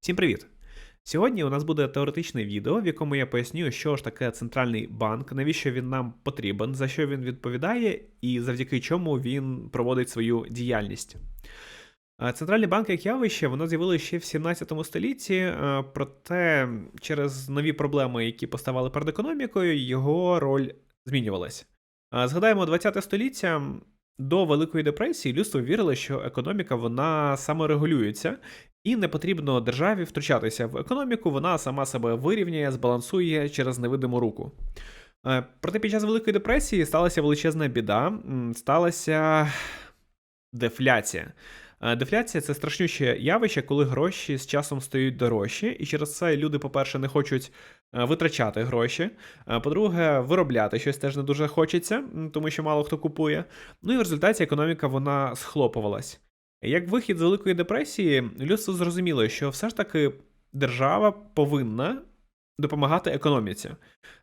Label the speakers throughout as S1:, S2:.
S1: Всім привіт! Сьогодні у нас буде теоретичне відео, в якому я поясню, що ж таке центральний банк, навіщо він нам потрібен, за що він відповідає, і завдяки чому він проводить свою діяльність. Е, Центральний банк як явище, воно з'явилося ще в 17 столітті, проте через нові проблеми, які поставали перед економікою, його роль змінювалась. Е, Згадаємо 20 століття. До Великої депресії людство вірило, що економіка вона саморегулюється, і не потрібно державі втручатися в економіку, вона сама себе вирівняє, збалансує через невидиму руку. Е, Проте під час Великої депресії сталася величезна біда, сталася дефляція. Е, Дефляція це страшнюще явище, коли гроші з часом стають дорожчі, і через це люди, по-перше, не хочуть е, витрачати гроші. По-друге, виробляти щось теж не дуже хочеться, тому що мало хто купує. Ну і в результаті економіка вона схлопувалась. Як вихід з Великої депресії, людство зрозуміло, що все ж таки держава повинна допомагати економіці.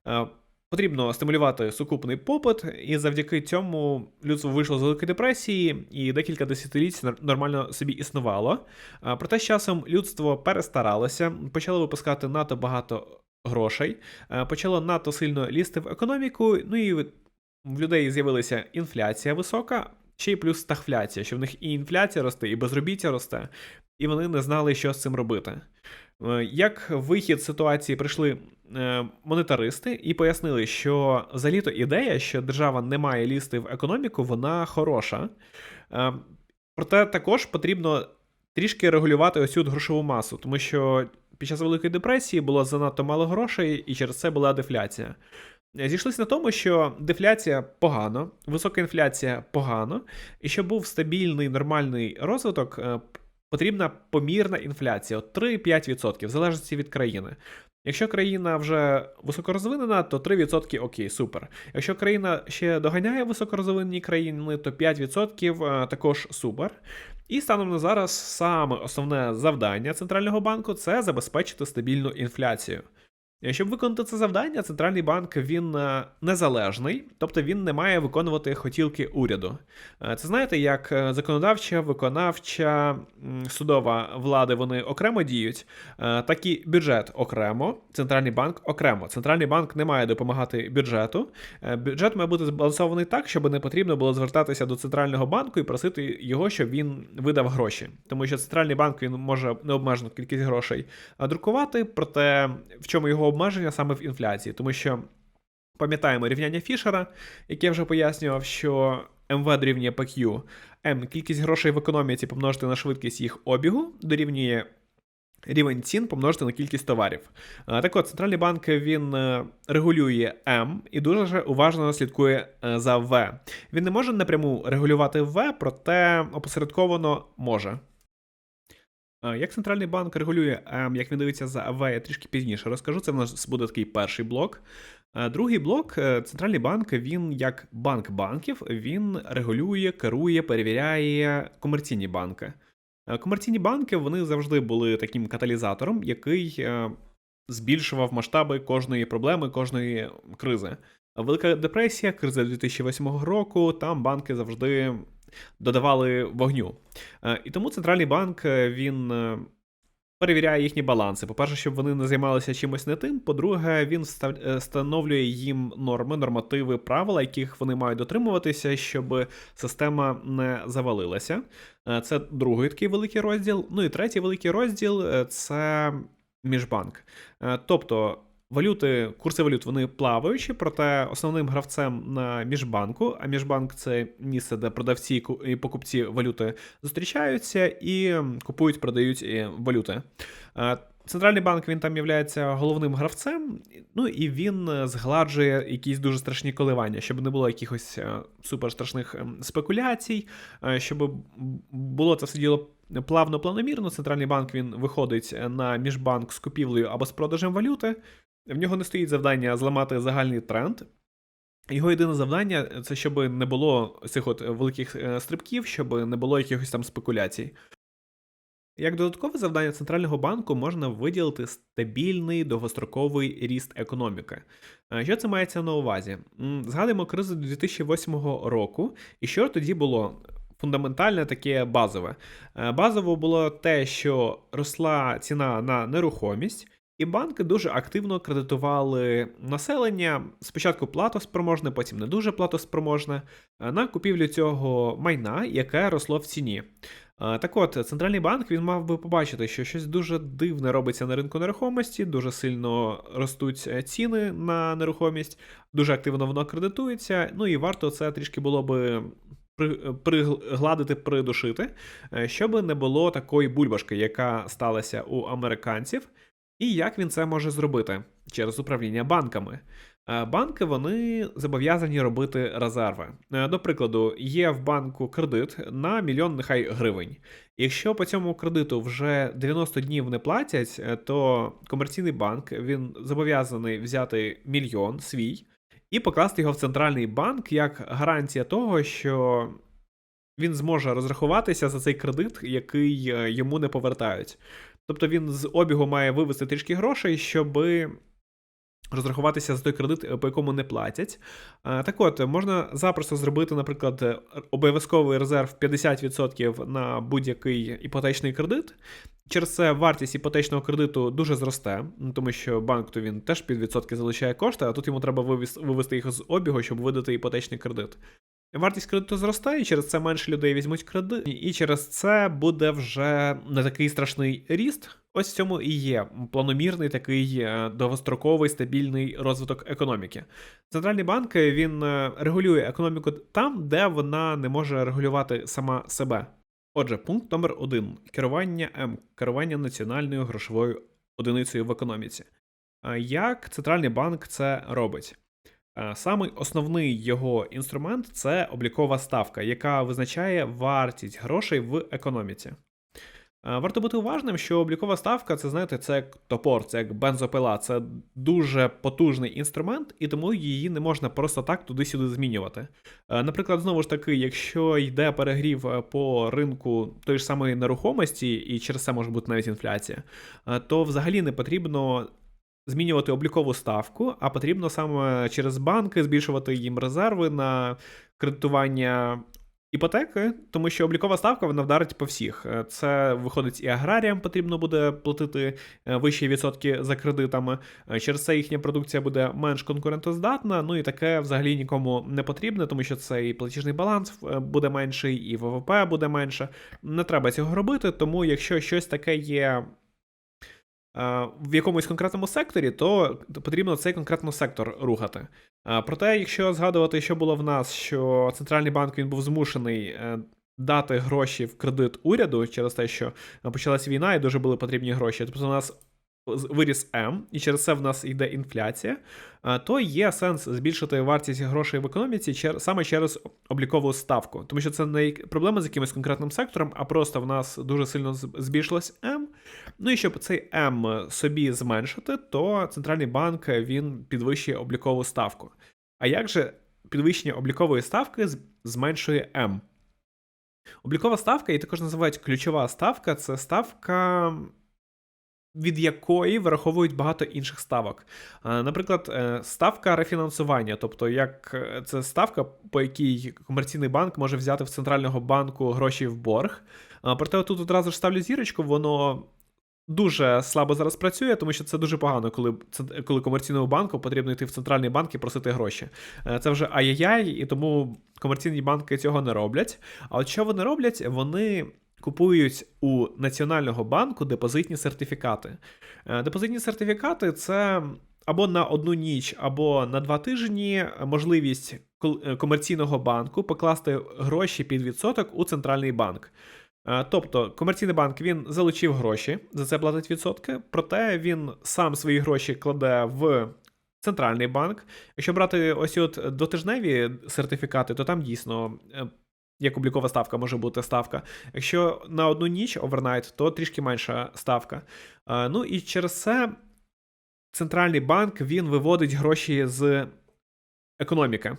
S1: Е, Потрібно стимулювати сукупний попит, і завдяки цьому людство вийшло з Великої депресії і декілька десятиліть нормально собі існувало. Проте з часом людство перестаралося, почало випускати надто багато грошей, е, почало надто сильно лізти в економіку. Ну і в людей з'явилася інфляція висока, ще й плюс стагфляція, що в них і інфляція росте, і безробіття росте, і вони не знали, що з цим робити. Е, Як вихід ситуації прийшли е, монетаристи і пояснили, що взагалі-то ідея, що держава не має лізти в економіку, вона хороша. Е, Проте також потрібно трішки регулювати ось цю от грошову масу, тому що під час Великої депресії було занадто мало грошей, і через це була дефляція. Зійшлися на тому, що дефляція погано, висока інфляція погано, і щоб був стабільний нормальний розвиток, е, потрібна помірна інфляція 3-5%, в залежності від країни. Якщо країна вже високорозвинена, то 3% окей, супер. Якщо країна ще доганяє високорозвинені країни, то 5% е, також супер. І станом на зараз саме основне завдання центрального банку це забезпечити стабільну інфляцію. Щоб виконати це завдання, центральний банк він е, незалежний, тобто він не має виконувати хотілки уряду. Е, Це знаєте, як е, законодавча, виконавча, судова влади вони окремо діють, так і бюджет окремо, центральний банк окремо. Центральний банк не має допомагати бюджету. Бюджет має бути збалансований так, щоб не потрібно було звертатися до центрального банку і просити його, щоб він видав гроші. Тому що центральний банк він може необмежену кількість грошей друкувати, проте в чому його обмеження саме в інфляції, тому що пам'ятаємо рівняння Фішера, яке вже пояснював, що МВ дорівнює PQ, М кількість грошей в економіці помножити на швидкість їх обігу дорівнює рівень цін помножити на кількість товарів. Так от, центральний банк він е, регулює М і дуже уважно слідкує е, за В. Він не може напряму регулювати В, проте опосередковано може. А, Як центральний банк регулює, ем, як він дивиться за АВ, я трішки пізніше розкажу. Це в нас буде такий перший блок. А Другий блок е, центральний банк, він як банк банків, він регулює, керує, перевіряє комерційні банки. Е, Комерційні банки вони завжди були таким каталізатором, який е, збільшував масштаби кожної проблеми, кожної кризи. Велика депресія, криза 2008 року, там банки завжди додавали вогню. Е, І тому центральний банк е, він е, перевіряє їхні баланси. По-перше, щоб вони не займалися чимось не тим. По-друге, він встановлює їм норми, нормативи, правила, яких вони мають дотримуватися, щоб система не завалилася. Це другий такий великий розділ. Ну і третій великий розділ це міжбанк. Тобто. Валюти, курси валют вони плаваючі, проте основним гравцем на міжбанку, а міжбанк це місце, де продавці і покупці валюти зустрічаються і купують, продають е, валюти. Центральний банк він там є головним гравцем, ну і він е, згладжує якісь дуже страшні коливання, щоб не було якихось е, суперстрашних ем, спекуляцій, е, щоб було це все діло плавно планомірно. Центральний банк він виходить на міжбанк з купівлею або з продажем валюти. В нього не стоїть завдання зламати загальний тренд. Його єдине завдання це щоб не було цих от великих стрибків, щоб не було якихось там спекуляцій. Як додаткове завдання центрального банку можна виділити стабільний довгостроковий ріст економіки. Е, Що це мається на увазі? Згадуємо кризу 2008 року, і що тоді було? фундаментальне, таке базове. Е, Базово було те, що росла ціна на нерухомість, і банки дуже активно кредитували населення. Спочатку платоспроможне, потім не дуже платоспроможне, е, на купівлю цього майна, яке росло в ціні. Е, Так от, центральний банк він мав би побачити, що щось дуже дивне робиться на ринку нерухомості, дуже сильно ростуть е, ціни на нерухомість, дуже активно воно кредитується. Ну і варто це трішки було би пригладити, придушити, щоб не було такої бульбашки, яка сталася у американців. І як він це може зробити через управління банками? Е, Банки вони зобов'язані робити резерви. Е, До прикладу, є в банку кредит на мільйон нехай гривень. Якщо по цьому кредиту вже 90 днів не платять, е, то комерційний банк він зобов'язаний взяти мільйон свій і покласти його в центральний банк як гарантія того, що він зможе розрахуватися за цей кредит, який е, йому не повертають. Тобто він з обігу має вивести трішки грошей, щоб розрахуватися за той кредит, е, по якому не платять. Е, Так от, можна запросто зробити, наприклад, обов'язковий резерв 50% на будь-який іпотечний кредит. Через це вартість іпотечного кредиту дуже зросте, ну, тому що банк то він теж під відсотки залишає кошти, а тут йому треба вивести їх з обігу, щоб видати іпотечний кредит. Вартість кредиту зростає, через це менше людей візьмуть кредит, і через це буде вже не такий страшний ріст. Ось в цьому і є планомірний такий е, довгостроковий стабільний розвиток економіки. Центральний банк він е, регулює економіку там, де вона не може регулювати сама себе. Отже, пункт номер один: керування М, керування національною грошовою одиницею в економіці. Як центральний банк це робить? Е, Самий основний його інструмент це облікова ставка, яка визначає вартість грошей в економіці. Е, Варто бути уважним, що облікова ставка це, знаєте, це як топор, це як бензопила, це дуже потужний інструмент, і тому її не можна просто так туди-сюди змінювати. Е, Наприклад, знову ж таки, якщо йде перегрів по ринку тої ж самої нерухомості, і через це може бути навіть інфляція, то взагалі не потрібно змінювати облікову ставку, а потрібно саме через банки збільшувати їм резерви на кредитування іпотеки, тому що облікова ставка вона вдарить по всіх. Е, Це виходить і аграріям потрібно буде платити е, вищі відсотки за кредитами. Е, Через це їхня продукція буде менш конкурентоздатна. Ну і таке взагалі нікому не потрібне, тому що це і платіжний баланс буде менший, і ВВП буде менше. Не треба цього робити, тому якщо щось таке є в якомусь конкретному секторі, то потрібно цей конкретно сектор рухати. Е, Проте, якщо згадувати, що було в нас, що центральний банк він був змушений е, дати гроші в кредит уряду через те, що е, почалась війна і дуже були потрібні гроші. Тобто у нас виріс М, і через це в нас йде інфляція, е, то є сенс збільшити вартість грошей в економіці саме через облікову ставку. Тому що це не проблема з якимось конкретним сектором, а просто в нас дуже сильно збільшилось М. Ну і щоб цей М собі зменшити, то центральний банк він підвищує облікову ставку. А як же підвищення облікової ставки зменшує М? Облікова ставка, її також називають ключова ставка, це ставка, від якої вираховують багато інших ставок. Наприклад, е, ставка рефінансування, тобто як е, це ставка, по якій комерційний банк може взяти в центрального банку гроші в борг. Проте тут одразу ж ставлю зірочку, воно дуже слабо зараз працює, тому що це дуже погано, коли, коли комерційному банку потрібно йти в центральний банк і просити гроші. Е, Це вже ай-яй-яй, і тому комерційні банки цього не роблять. А от що вони роблять? Вони купують у Національного банку депозитні сертифікати. Е, Депозитні сертифікати це або на одну ніч, або на два тижні можливість е, комерційного банку покласти гроші під відсоток у центральний банк. Е, Тобто комерційний банк він залучив гроші, за це платить відсотки, проте він сам свої гроші кладе в центральний банк. Якщо брати ось от дотижневі сертифікати, то там дійсно. е, Як облікова ставка може бути ставка. Якщо на одну ніч овернайт, то трішки менша ставка. Е, Ну і через це центральний банк він виводить гроші з економіки.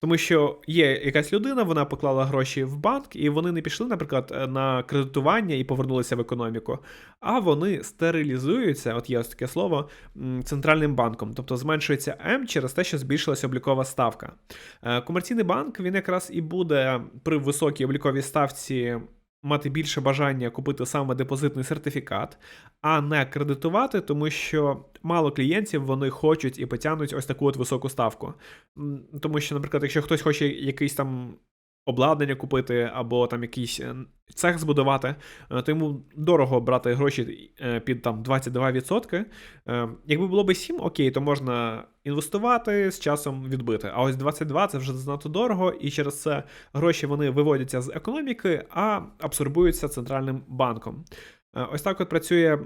S1: Тому що є якась людина, вона поклала гроші в банк, і вони не пішли, наприклад, е, на кредитування і повернулися в економіку, а вони стерилізуються, от є ось таке слово, центральним банком, тобто зменшується М через те, що збільшилася облікова ставка. Е, комерційний банк він якраз і буде при високій обліковій ставці мати більше бажання купити саме депозитний сертифікат, а не кредитувати, тому що мало клієнтів вони хочуть і потягнуть ось таку от високу ставку. Тому що, наприклад, якщо хтось хоче якийсь там обладнання купити, або там якийсь е, цех збудувати, е, то йому дорого брати гроші е, під там 22%. Якби було б 7, окей, то можна інвестувати з часом відбити. А ось 22 це вже занадто дорого, і через це гроші вони виводяться з економіки, а абсорбуються центральним банком. Ось так от працює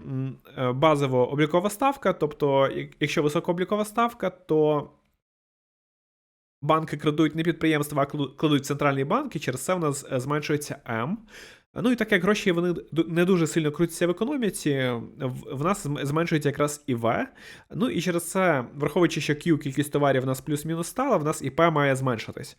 S1: базово облікова ставка. Тобто, якщо високооблікова ставка, то банки крадуть не підприємства, а кладуть центральні банки, через це в нас е, зменшується М. Ну і так як гроші вони не дуже сильно крутяться в економіці, в нас зменшується якраз і В. Ну і через це, враховуючи, що Q кількість товарів в нас плюс-мінус стала, в нас і П має зменшитись.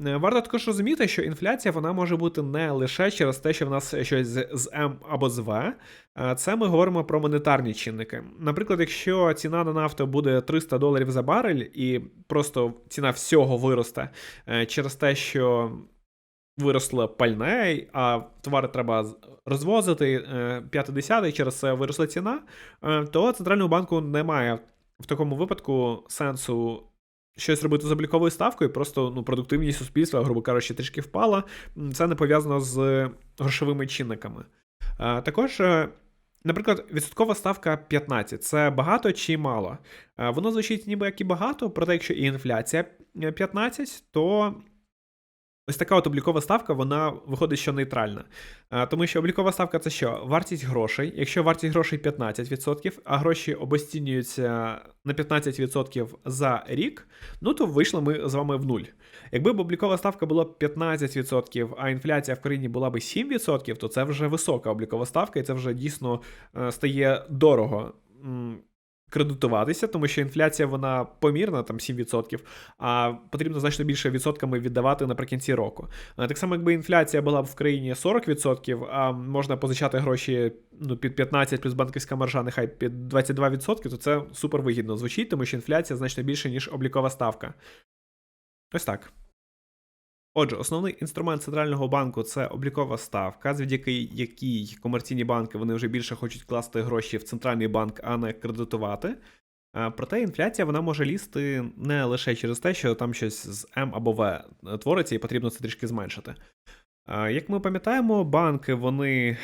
S1: Е, варто також розуміти, що інфляція вона може бути не лише через те, що в нас щось з М або з В. Е, це ми говоримо про монетарні чинники. Наприклад, якщо ціна на нафту буде 300 доларів за барель, і просто ціна всього виросте е, через те, що виросло пальне, а товари треба розвозити 50 через це виросла ціна, то центральному банку немає в такому випадку сенсу щось робити з обліковою ставкою, просто ну, продуктивність суспільства, грубо кажучи, трішки впала. Це не пов'язано з грошовими чинниками. Також. Е, наприклад, відсоткова ставка 15 це багато чи мало. Воно звучить ніби як і багато, проте якщо і інфляція 15, то Ось така от облікова ставка, вона виходить, що нейтральна. А, Тому що облікова ставка це що? Вартість грошей. Якщо вартість грошей 15%, а гроші обостінюються на 15% за рік, ну то вийшли ми з вами в нуль. Якби б облікова ставка була 15%, а інфляція в країні була б 7%, то це вже висока облікова ставка, і це вже дійсно е, стає дорого кредитуватися, тому що інфляція вона помірна, там 7%, а потрібно значно більше відсотками віддавати наприкінці року. Так само, якби інфляція була б в країні 40%, а можна позичати гроші ну, під 15 плюс банківська маржа, нехай під 22%, то це супер вигідно звучить, тому що інфляція значно більше, ніж облікова ставка. Ось так. Отже, основний інструмент центрального банку це облікова ставка, завдяки якій комерційні банки вони вже більше хочуть класти гроші в центральний банк, а не кредитувати. Проте інфляція вона може лізти не лише через те, що там щось з М або В твориться, і потрібно це трішки зменшити. Як ми пам'ятаємо, банки вони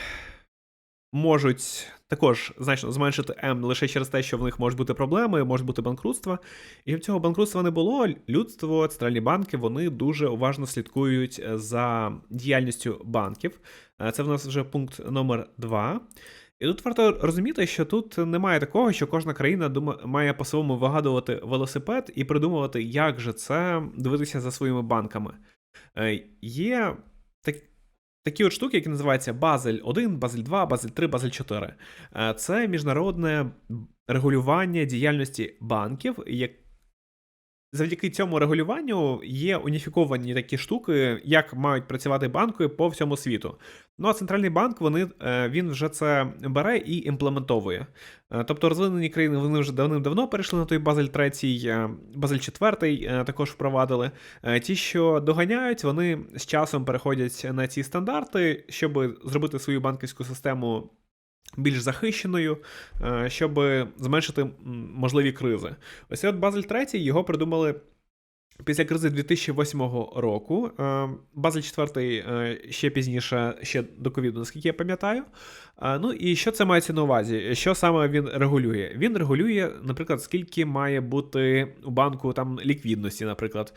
S1: можуть також значно зменшити М лише через те, що в них можуть бути проблеми, може бути банкрутство. І в цього банкрутства не було. Людство, центральні банки вони дуже уважно слідкують за діяльністю банків. Е, це в нас вже пункт номер 2. І тут варто розуміти, що тут немає такого, що кожна країна дума, має по-своєму вигадувати велосипед і придумувати, як же це дивитися за своїми банками. Е, є так, Такі от штуки, які називаються Базель 1, Базель 2, Базель 3, Базель 4. Е, це міжнародне регулювання діяльності банків, як Завдяки цьому регулюванню є уніфіковані такі штуки, як мають працювати банки по всьому світу. Ну а центральний банк вони, е, він вже це бере і імплементовує. Е, тобто розвинені країни вони вже давним-давно перейшли на той Базель 3, е, Базель 4 також впровадили. Ті, що доганяють, вони з часом переходять на ці стандарти, щоб зробити свою банківську систему більш захищеною, е, щоб зменшити можливі кризи. Ось от Базель 3 його придумали. Після кризи 2008 року, е, Базель 4 е, ще пізніше, ще до ковіду, наскільки я пам'ятаю. Ну і що це мається на увазі? Що саме він регулює? Він регулює, наприклад, скільки має бути у банку там ліквідності, наприклад.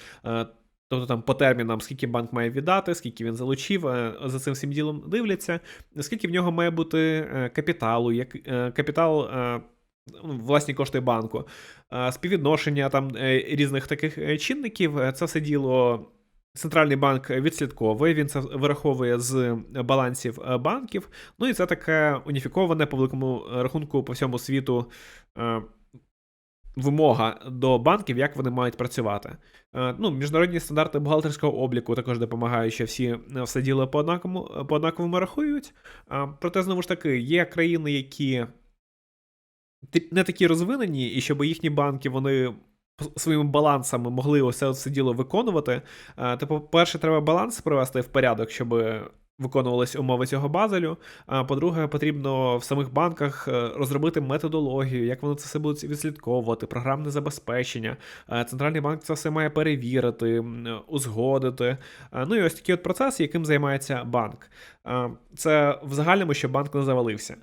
S1: Тобто там по термінам, скільки банк має віддати, скільки він залучив, е, за цим всім ділом дивляться, скільки в нього має бути е, капіталу, як е, капітал. Ну, власні кошти банку, співвідношення там різних таких чинників. Це все діло центральний банк відслідковує, він це вираховує з балансів банків. Ну і це таке уніфіковане по великому рахунку по всьому світу вимога до банків, як вони мають працювати. Е, ну, Міжнародні стандарти бухгалтерського обліку також допомагають, що всі е, все діло по однаковому, по однаковому рахують. Проте, знову ж таки, є країни, які не такі розвинені, і щоб їхні банки вони. Своїми балансами могли усе це діло виконувати. Типу, по-перше, треба баланс привести в порядок, щоб виконувались умови цього базелю. А по-друге, потрібно в самих банках е, розробити методологію, як вони це все будуть відслідковувати, програмне забезпечення. Центральний банк це все має перевірити, узгодити. Ну і ось такий от процес, яким займається банк. Це в загальному, щоб банк не завалився.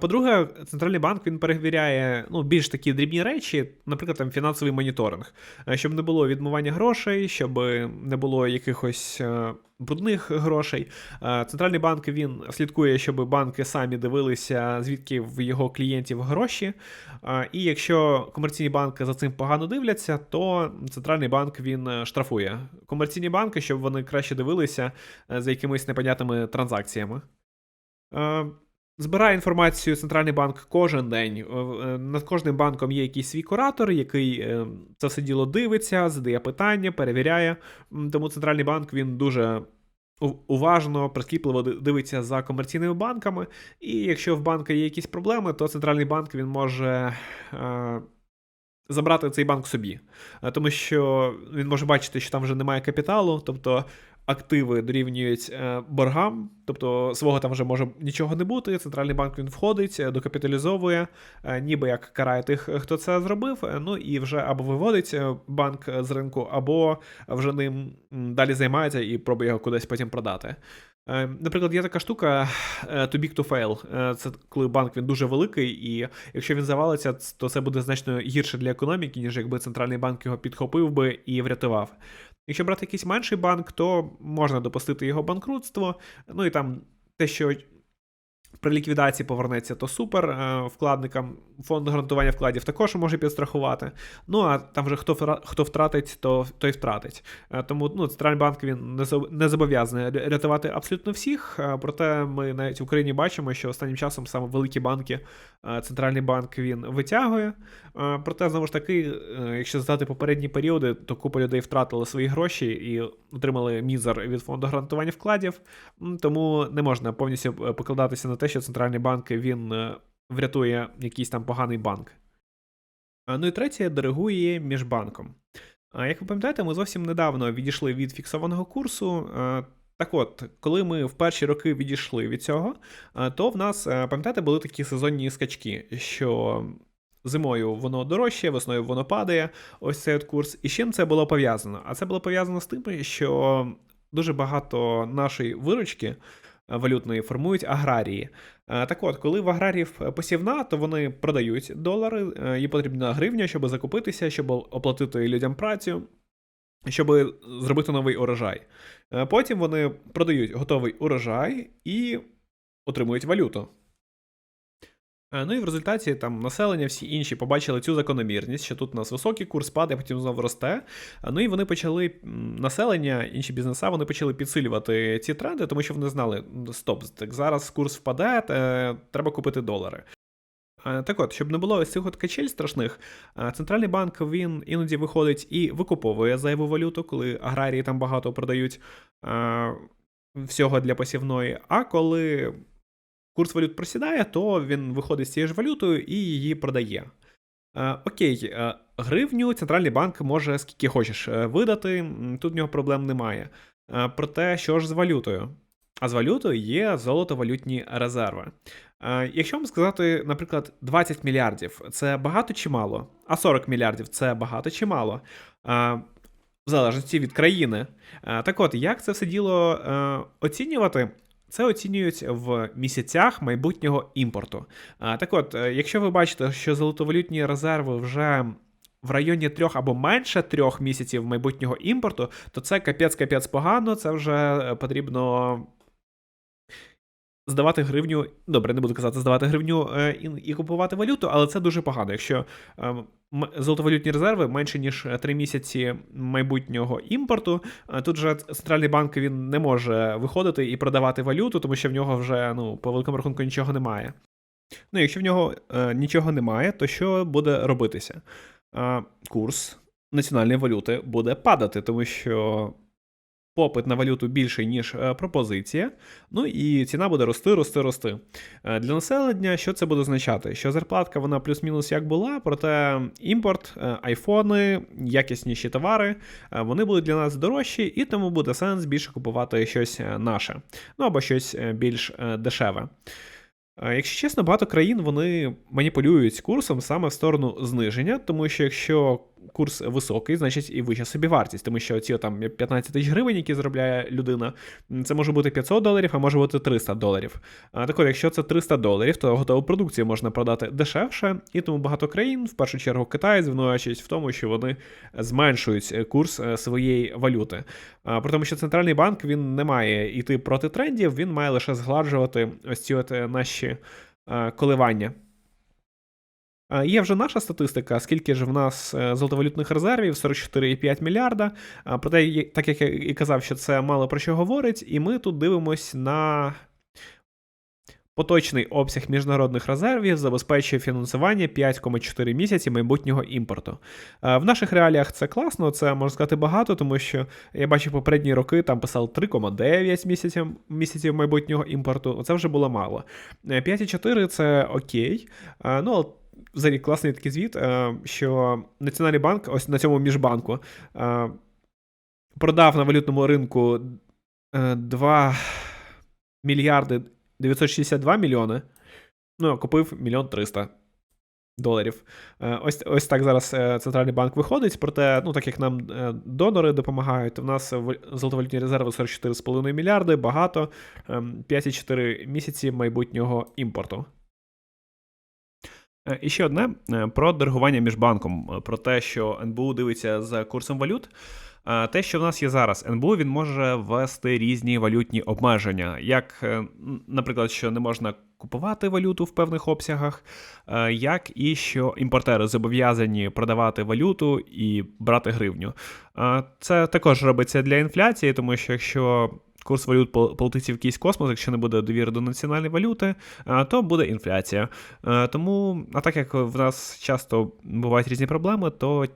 S1: По-друге, центральний банк він перевіряє ну, більш такі дрібні речі, наприклад, там фінансовий моніторинг, щоб не було відмивання грошей, щоб не було якихось е, брудних грошей. Центральний банк він слідкує, щоб банки самі дивилися, звідки в його клієнтів гроші. І якщо комерційні банки за цим погано дивляться, то центральний банк він е, штрафує комерційні банки, щоб вони краще дивилися е, за якимись непонятними транзакціями. Збирає інформацію центральний банк кожен день. Е, над кожним банком є якийсь свій куратор, який е, це все діло дивиться, задає питання, перевіряє. Тому центральний банк він дуже уважно, прискіпливо дивиться за комерційними банками. І якщо в банка є якісь проблеми, то центральний банк він може. Е, забрати цей банк собі, тому що він може бачити, що там вже немає капіталу, тобто активи дорівнюють е, боргам, тобто свого там вже може нічого не бути. Центральний банк він входить, е, докапіталізовує, е, ніби як карає тих, хто це зробив. Ну і вже або виводить банк з ринку, або вже ним далі займається і пробує його кудись потім продати. Наприклад, є така штука too big to fail. Це коли банк він дуже великий, і якщо він завалиться, то це буде значно гірше для економіки, ніж якби центральний банк його підхопив би і врятував. Якщо брати якийсь менший банк, то можна допустити його банкрутство. Ну і там те, що при ліквідації повернеться, то супер. Е, вкладникам фонд гарантування вкладів також може підстрахувати. Ну а там вже хто хто втратить, то той втратить. Е, тому ну, центральний банк він не зобов'язаний рятувати абсолютно всіх. Е, проте ми навіть в Україні бачимо, що останнім часом саме великі банки центральний банк він витягує. Проте, знову ж таки, якщо здати попередні періоди, то купа людей втратили свої гроші і отримали мізер від фонду гарантування вкладів. Тому не можна повністю покладатися на те, що центральний банк він е, врятує якийсь там поганий банк. Ну і третє, дорогує між банком. Як ви пам'ятаєте, ми зовсім недавно відійшли від фіксованого курсу. Так от, коли ми в перші роки відійшли від цього, то в нас, пам'ятаєте, були такі сезонні скачки, що зимою воно дорожче, весною воно падає, ось цей от курс. І з чим це було пов'язано? А це було пов'язано з тим, що дуже багато нашої виручки валютної формують аграрії. Е, так от, коли в аграріїв посівна, то вони продають долари, їм їй потрібна гривня, щоб закупитися, щоб оплатити людям працю, щоб зробити новий урожай. Е, потім вони продають готовий урожай і отримують валюту. Е, ну і в результаті там населення, всі інші побачили цю закономірність, що тут у нас високий курс падає, потім знову росте. Е, ну і вони почали населення, інші бізнеса, вони почали підсилювати ці тренди, тому що вони знали, стоп, так зараз курс впаде, треба купити долари. Е, так от, щоб не було ось цих от качель страшних, центральний банк він іноді виходить і викуповує зайву валюту, коли аграрії там багато продають всього для посівної. А коли курс валют просідає, то він виходить з цією ж валютою і її продає. Е, окей, е, гривню центральний банк може скільки хочеш е, видати, тут в нього проблем немає. Проте, що ж з валютою? А з валютою є золотовалютні резерви. Якщо вам сказати, наприклад, 20 мільярдів це багато чи мало, а 40 мільярдів це багато чи мало, в залежності від країни. Так от, як це все діло оцінювати? Це оцінюють в місяцях майбутнього імпорту. Так от, е, якщо ви бачите, що золотовалютні резерви вже в районі трьох або менше трьох місяців майбутнього імпорту, то це капець-капець погано, це вже е, потрібно здавати гривню, добре, не буду казати, здавати гривню е, і, купувати валюту, але це дуже погано. Якщо е, золотовалютні резерви менше ніж 3 місяці майбутнього імпорту, е, тут же центральний банк він не може виходити і продавати валюту, тому що в нього вже ну по великому рахунку нічого немає. Ну, якщо в нього е, нічого немає, то що буде робитися? Е, курс національної валюти буде падати, тому що попит на валюту більший, ніж е, пропозиція. Ну і ціна буде рости, рости, рости. Е, Для населення що це буде означати? Що зарплатка вона плюс-мінус як була, проте імпорт, е, айфони, якісніші товари, вони будуть для нас дорожчі, і тому буде сенс більше купувати щось наше, ну або щось більш дешеве. Якщо чесно, багато країн вони маніпулюють курсом саме в сторону зниження, тому що якщо курс високий, значить і вища собівартість, тому що ці там 15 тисяч гривень, які заробляє людина, це може бути 500 доларів, а може бути 300 доларів. А так от, якщо це 300 доларів, то готову продукцію можна продати дешевше, і тому багато країн, в першу чергу Китай, звинувачують в тому, що вони зменшують е, курс е, своєї валюти. А, При тому, що центральний банк він не має йти проти трендів, він має лише згладжувати ось ці от е, наші коливання. Є вже наша статистика, скільки ж в нас е, золотовалютних резервів 44,5 мільярда. Проте, так як я і казав, що це мало про що говорить, і ми тут дивимось на поточний обсяг міжнародних резервів забезпечує фінансування 5,4 місяці майбутнього імпорту. Е, В наших реаліях це класно, це можна сказати багато, тому що я бачив попередні роки, там писав 3,9 місяців, місяців майбутнього імпорту. Це вже було мало. Е, 5,4 це окей. Е, Ну, взагалі класний такий звіт, е, що Національний банк, ось на цьому міжбанку, е, продав на валютному ринку е, 2 мільярди 962 мільйони. Ну, купив мільйон 300 доларів. Е, Ось, ось так зараз е, центральний банк виходить. Проте, ну так як нам е, донори допомагають, то в нас золотовалютні резерви 44,5 мільярди, багато, ем, 5,4 місяці майбутнього імпорту. Е, І ще одне е, про дорогування між банком, е, про те, що НБУ дивиться за курсом валют. Те, що в нас є зараз, НБУ він може ввести різні валютні обмеження, як, наприклад, що не можна купувати валюту в певних обсягах, як і що імпортери зобов'язані продавати валюту і брати гривню. Це також робиться для інфляції, тому що якщо курс валют пол- полетить в якийсь космос, якщо не буде довіри до національної валюти, е, то буде інфляція. Е, Тому, а так як в нас часто бувають різні проблеми, то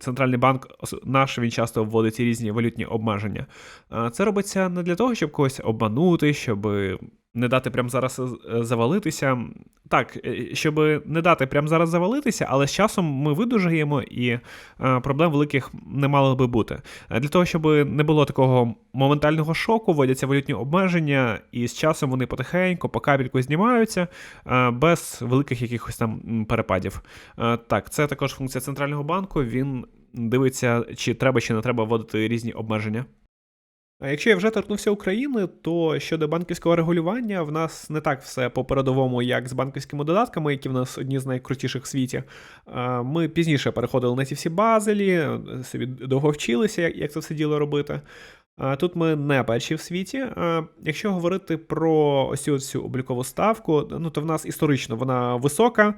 S1: центральний банк наш він часто вводить різні валютні обмеження. Е, Це робиться не для того, щоб когось обманути, щоб не дати прямо зараз е, завалитися. Так, е, щоб не дати прямо зараз завалитися, але з часом ми видужаємо і е, проблем великих не мало би бути. Для того, щоб не було такого моментального шоку, вводяться валютні обмеження, і з часом вони потихеньку, по капельку знімаються без великих якихось там перепадів. Так, це також функція центрального банку. Він дивиться, чи треба чи не треба вводити різні обмеження. Якщо я вже торкнувся України, то щодо банківського регулювання, в нас не так все по передовому, як з банківськими додатками, які в нас одні з найкрутіших в світі. Ми пізніше переходили на ці всі базелі, собі довго вчилися, як це все діло робити. Тут ми не перші в світі. Якщо говорити про ось цю облікову ставку, ну то в нас історично вона висока,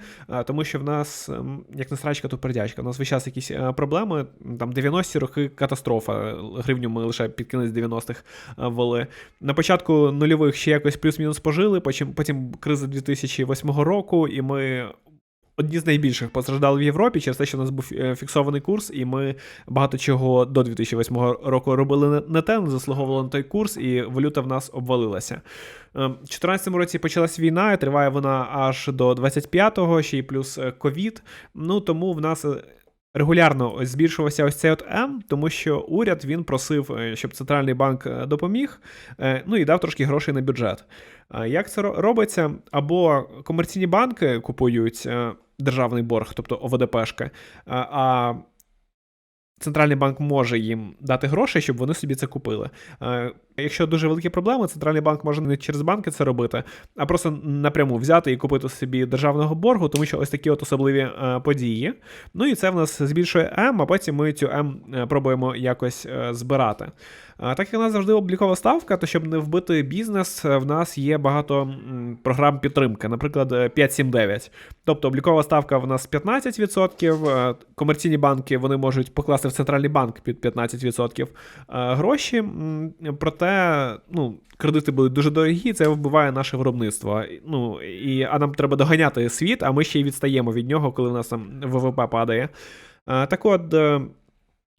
S1: тому що в нас, ем, як не срачка, то пердячка. У нас весь час якісь е, проблеми. Там 90-ті роки катастрофа. Гривню ми лише під кінець 90-х е, ввели. На початку нульових ще якось плюс-мінус пожили, потім, потім криза 2008 року, і ми. Одні з найбільших постраждали в Європі через те, що у нас був е, фіксований курс, і ми багато чого до 2008 року робили не- те, не заслуговували на той курс, і валюта в нас обвалилася. У В 2014 році почалась війна, і триває вона аж до 25-го, ще й плюс е, ковід. Ну тому в нас. Регулярно збільшувався ось цей от М, тому що уряд він просив, е, щоб центральний банк е, допоміг, е, ну і дав трошки грошей на бюджет. Як це робиться? Або комерційні банки купують державний борг, тобто ОВДПшки, а- а центральний банк може їм дати гроші, щоб вони собі це купили. Якщо дуже великі проблеми, центральний банк може не через банки це робити, а просто напряму взяти і купити собі державного боргу, тому що ось такі от особливі е, події. Ну і це в нас збільшує М, а потім ми цю М е, пробуємо якось е, збирати. Так як у нас завжди облікова ставка, то щоб не вбити бізнес, в нас є багато програм підтримки, наприклад, е, 579. Тобто облікова ставка в нас 15%, е, комерційні банки вони можуть покласти в центральний банк під 15% е, гроші. Проте проте, ну, кредити будуть дуже дорогі, це вбиває наше виробництво. Ну, і, а нам треба доганяти світ, а ми ще й відстаємо від нього, коли у нас там ВВП падає. Так от, е,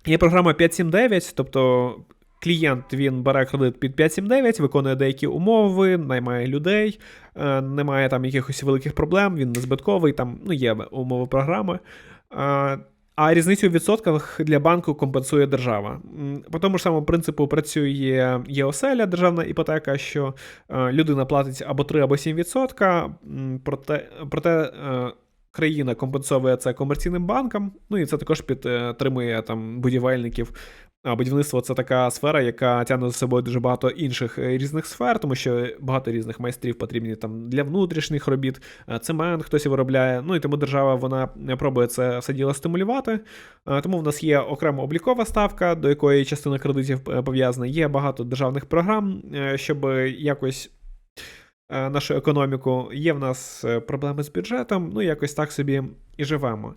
S1: є програма 579, тобто клієнт він бере кредит під 579, виконує деякі умови, наймає людей, е, немає там якихось великих проблем, він не збитковий, там ну, є умови програми. А різницю в відсотках для банку компенсує держава. По тому ж самому принципу працює ЄОСЕЛЯ, державна іпотека, що е, людина платить або 3, або 7 відсотка, проте, проте е, країна компенсовує це комерційним банкам, ну і це також підтримує там будівельників. А будівництво це така сфера, яка тягне за собою дуже багато інших е, різних сфер, тому що багато різних майстрів потрібні там для внутрішніх робіт, е, цемент хтось виробляє. Ну і тому держава вона пробує це все діло стимулювати. Е, Тому в нас є окрема облікова ставка, до якої частина кредитів е, пов'язана. Є багато державних програм, е, щоб якось е, нашу економіку. Є в нас е, проблеми з бюджетом, ну якось так собі і живемо.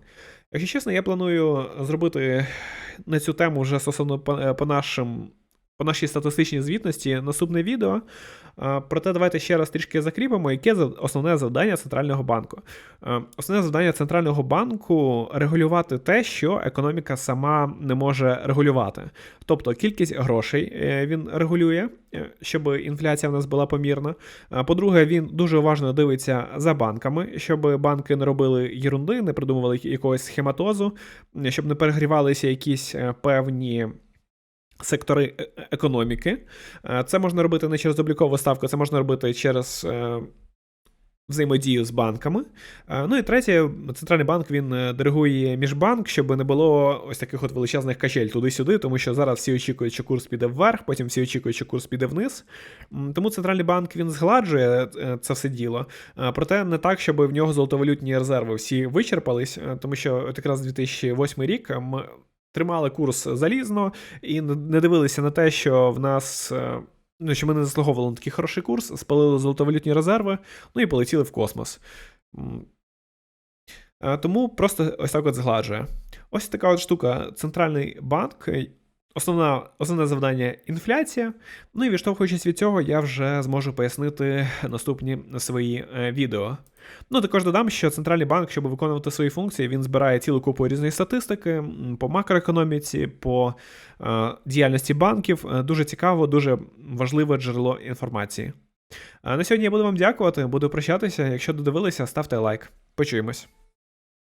S1: Якщо чесно, я планую зробити на цю тему вже стосовно е, по нашим. По нашій статистичній звітності наступне відео. Проте давайте ще раз трішки закріпимо, яке основне завдання центрального банку. Основне завдання центрального банку регулювати те, що економіка сама не може регулювати. Тобто кількість грошей е, він регулює, е, щоб інфляція в нас була помірна. По-друге, він дуже уважно дивиться за банками, щоб банки не робили єрунди, не придумували якогось схематозу, щоб не перегрівалися якісь е, певні. Сектори е- економіки. Е, Це можна робити не через облікову ставку, це можна робити через е, взаємодію з банками. Ну і третє, центральний банк він диригує міжбанк, щоб не було ось таких от величезних качель туди-сюди, тому що зараз всі очікують, що курс піде вверх, потім всі очікують, що курс піде вниз. Тому центральний банк він згладжує це все діло. Проте не так, щоб в нього золотовалютні резерви всі вичерпались, тому що от якраз 2008 рік тримали курс залізно і не дивилися на те, що в нас. е, Ну, що ми не заслуговували на такий хороший курс, спалили золотовалютні резерви, ну і полетіли в космос. Е, Тому просто ось так от згладжує. Ось така от штука. Центральний банк. Е, Основна, основне завдання інфляція. Ну і відштовхуючись від цього, я вже зможу пояснити наступні свої е, відео. Ну, також додам, що центральний банк, щоб виконувати свої функції, він збирає цілу купу різної статистики по макроекономіці, по е, діяльності банків. Е, Дуже цікаво, дуже важливе джерело інформації. А на сьогодні я буду вам дякувати, буду прощатися. Якщо додивилися, ставте лайк. Почуємось.